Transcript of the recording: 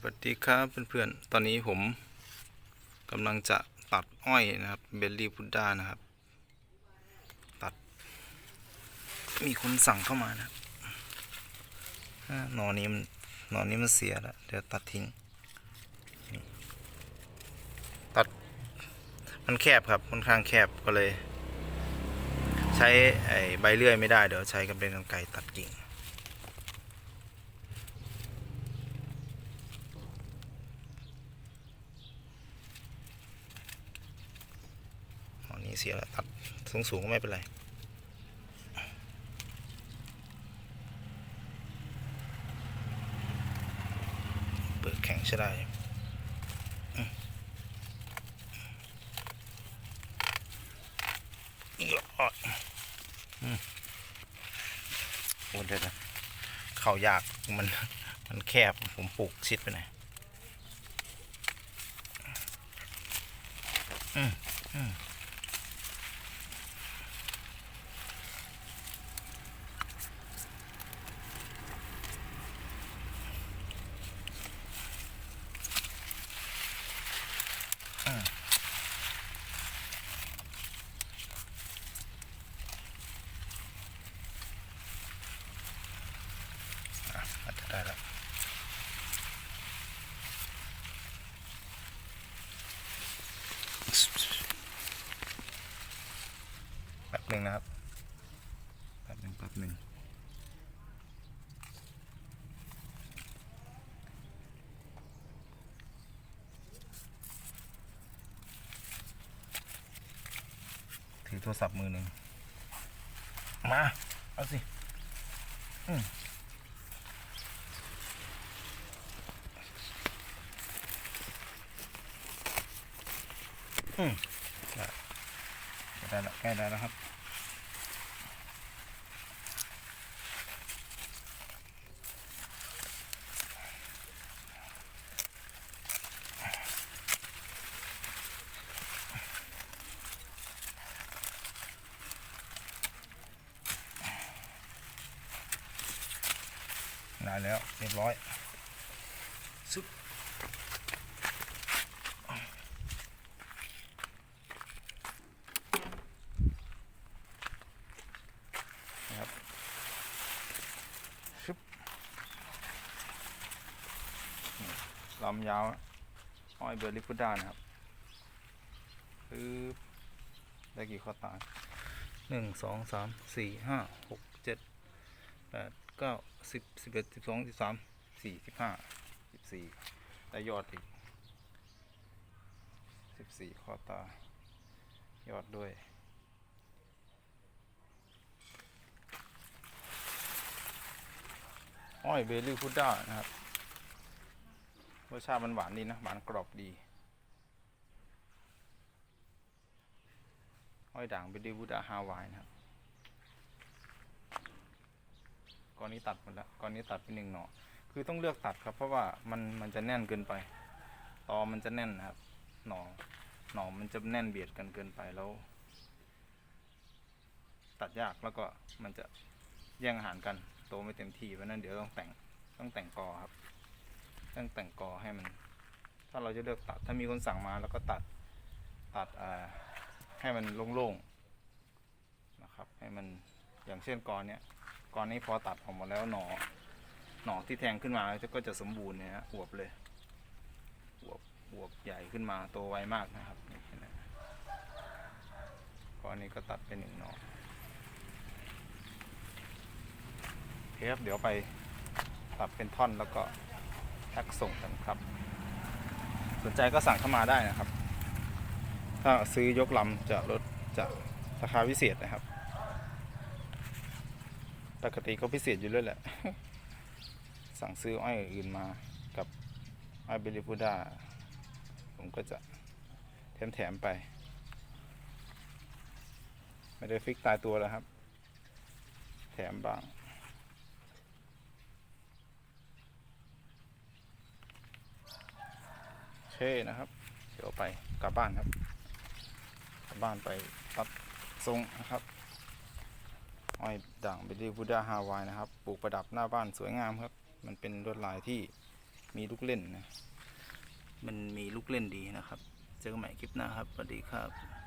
สวัสดีครับเพื่อนๆ ตอนนี้ผมกำลังจะตัดอ้อยนะครับเบลลี่พุดด้านะครับ ตัด มีคนสั่งเข้ามานะครับอ่าหนอนี้มันหนอนนี้มันเสียแล้วเดี๋ยวตัดทิ้ง ตัด มันแคบครับค่อนข้างแคบก็เลย ใช้ไอ้ใบเลื่อยไม่ได้เดี๋ยวใช้กันเป็นกรรไกรตัดกิ่ง อันนี้ เสียแล้วตัดสูงสูงก็ไม่เป็นไรเปิดแข็งใช่ได้อืมอีกอะอืมโอ้เดี๋ยนะเข้ายากมันมันแคบผมปลูกชิดไปหน่อยอืมอืม อะอาจจะได้แล้วแป๊บ หนึ่งนะครับแป๊บหนึ่งแป๊บหนึ่งถือโทรศัพท์มือหนึ่ง มา เอาสิ อืมอืมได้ได้แล้วใกล้ได้แล้วครับ ได้แล้วเรียบร้อยซุปนะครับชึบลำยาวอ้อยเบอร์ลิฟุดานะครับปึ๊บได้กี่ข้อตายหนึ่งสองสามสี่ห้าหกเจ็ดแปด เก้าสิบสิบเอ็ดสิบสองสิบสามสี่สิบห้าสิบสี่ได้ยอดอีกสิบสี่ข้อตายอดด้วยอ้อยเบลลี่พุดด้านะครับรสชาติมันหวานดีนะ หวานกรอบดี อ้อยด่างเบลลี่พุดด้าฮาวายนะครับ ก้อนนี้ตัดหมดแล้วก้อนนี้ตัดไปหนึ่งหน่อคือต้องเลือกตัดครับ เพราะว่ามันมันจะแน่นเกินไปตอมันจะแน่นนะครับ หน่อหน่อมันจะแน่นเบียดกันเกินไปแล้ว ตัดยากแล้วก็มันจะแย่งอาหารกันโตไม่เต็มที่เพราะฉะนั้นเดี๋ยวต้องแต่งต้องแต่งกอครับต้องแต่งกอให้มัน ถ้าเราจะเลือกตัดถ้ามีคนสั่งมาแล้วก็ตัดตัดอ่าให้มันโล่งๆนะครับ ให้มันอย่างเช่นกอเนี้ย กอนี้พอตัดออกมดแล้วหนอหนอที่แทงขึ้นมาก็จะสมบูรณ์เนี่ยฮะอวบเลยอวบอวบใหญ่ขึ้นมาโตไวมากนะครับนี่นไหมกอนี้ก็ตัดไปหนึ่งหนอโอเคครับเดี๋ยวไปตัดเป็นท่อนแล้วก็แพ็คส่งกันครับ สนใจก็สั่งเข้ามาได้นะครับ ถ้าซื้อยกลำจะลดจะราคาพิเศษนะครับ ปกติก็พิเศษอยู่เลยแหละ สั่งซื้ออ้อยอื่นมากับอ้อยเบลิฟูดาผมก็จะแถมแถมๆไป ไม่ได้ฟิกตายตัวแล้วครับ แถมบ้างโอเคนะครับ เดี๋ยวไปกลับบ้านครับ กลับบ้านไปตัดทรงนะครับ อ้อยด่างเบลลี่บูดาฮาวายนะครับ ปลูกประดับหน้าบ้านสวยงามครับ มันเป็นลวดลายที่มีลูกเล่นนะ มันมีลูกเล่นดีนะครับ เจอกันใหม่คลิปหน้าครับ สวัสดีครับ